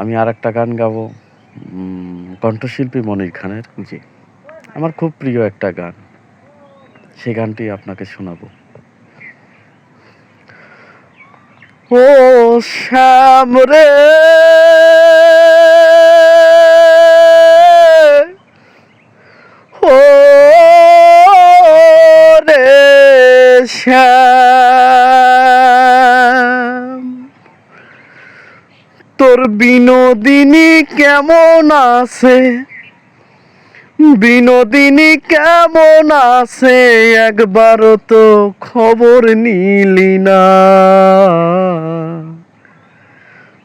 আমি আর একটা গান গাবো। কণ্ঠশিল্পী মনির খানের। জি। আমার খুব প্রিয় একটা গান। সে গানটি আপনাকে শোনাবো। ও শ্যাম রে! ও রে শ্যাম তোর বিনোদিনী কেমন আছে? বিনোদিনী কেমন আছে? একবারও তো খবর নিলি না।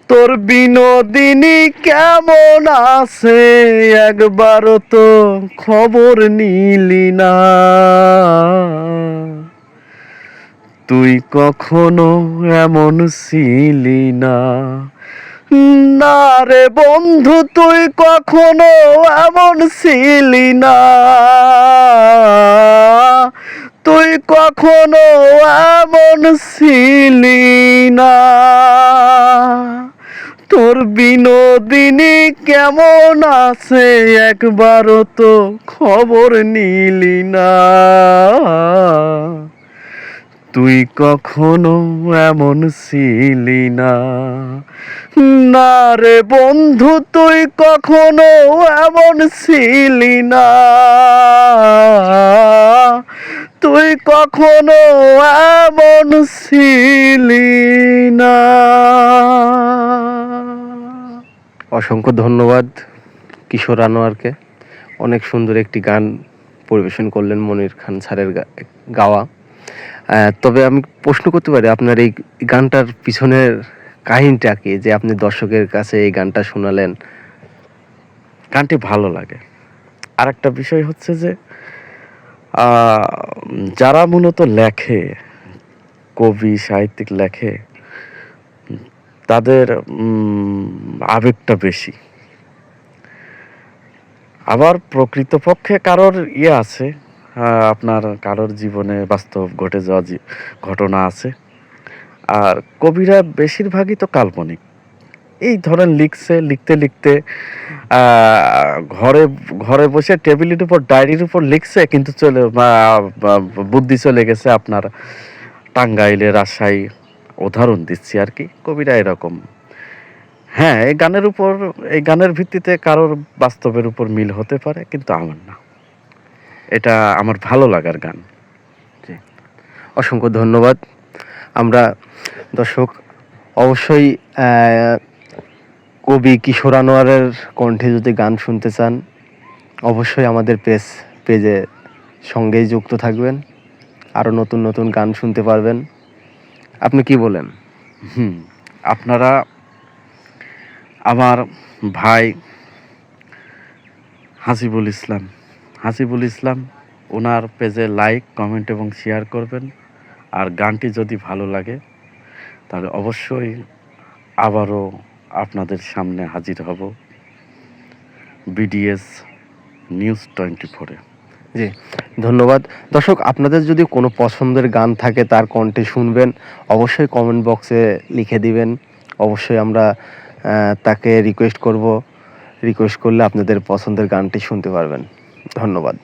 তোর বিনোদিনী কেমন আছে? একবারও তো খবর নিলি না। তুই কখনো এমন ছিলি না। না রে বন্ধু, তুই কখনো এমন ছিলি না। তুই কখনো এমন ছিলি না। তোর বিনোদিনী কেমন আছে একবারও তো খবর নিলি না। তুই কখনো এমন ছিলি না। না রে বন্ধু, তুই কখনো এমন ছিলি না। তুই কখনো এমন ছিলি না। অসংখ্য ধন্যবাদ কিশোর আনোয়ারকে। অনেক সুন্দর একটি গান পরিবেশন করলেন মনির খান স্যারের গাওয়া। তবে আমি প্রশ্ন করতে পারি, আপনার এই গানটার পিছনের কাহিনীটা কি? যে আপনি দর্শকের কাছে এই গানটা শোনালেন, গানটি ভালো লাগে। আর একটা বিষয় হচ্ছে যে যারা মূলত লেখে, কবি, সাহিত্যিক লেখে, তাদের আবেগটা বেশি। আবার প্রকৃতপক্ষে কারোর ইয়ে আছে আপনার কারোর জীবনে বাস্তব ঘটে যাওয়া ঘটনা আছে। আর কবিরা বেশিরভাগই তো কাল্পনিক। এই ধরেন লিখছে, লিখতে লিখতে ঘরে ঘরে বসে টেবিলের উপর, ডায়েরির উপর লিখছে, কিন্তু চলে বুদ্ধি চলে গেছে আপনার টাঙ্গাইলে রাজশাহী। উদাহরণ দিচ্ছি আর কি, কবিরা এরকম। হ্যাঁ এই গানের উপর, এই গানের ভিত্তিতে কারোর বাস্তবের উপর মিল হতে পারে, কিন্তু আমার না। এটা আমার ভালো লাগার গান। অসংখ্য ধন্যবাদ। আমরা দর্শক, অবশ্যই কবি কিশোর আনোয়ারের কণ্ঠে যদি গান শুনতে চান, অবশ্যই আমাদের পেজ, পেজে সঙ্গেই যুক্ত থাকবেন। আরও নতুন নতুন গান শুনতে পারবেন। আপনি কি বলেন? হুম, আপনারা আমার ভাই হাসিবুল ইসলাম। হাসিবুল ইসলাম, ওনার পেজে লাইক কমেন্ট এবং শেয়ার করবেন। আর গানটি যদি ভালো লাগে, তাহলে অবশ্যই আবারও আপনাদের সামনে হাজির হব বিডিএস নিউজ টোয়েন্টি ফোরে জি, ধন্যবাদ। দর্শক, আপনাদের যদি কোনো পছন্দের গান থাকে, তার কণ্ঠে শুনবেন, অবশ্যই কমেন্ট বক্সে লিখে দিবেন। অবশ্যই আমরা তাকে রিকোয়েস্ট করব। রিকোয়েস্ট করলে আপনাদের পছন্দের গানটি শুনতে পারবেন। ধন্যবাদ।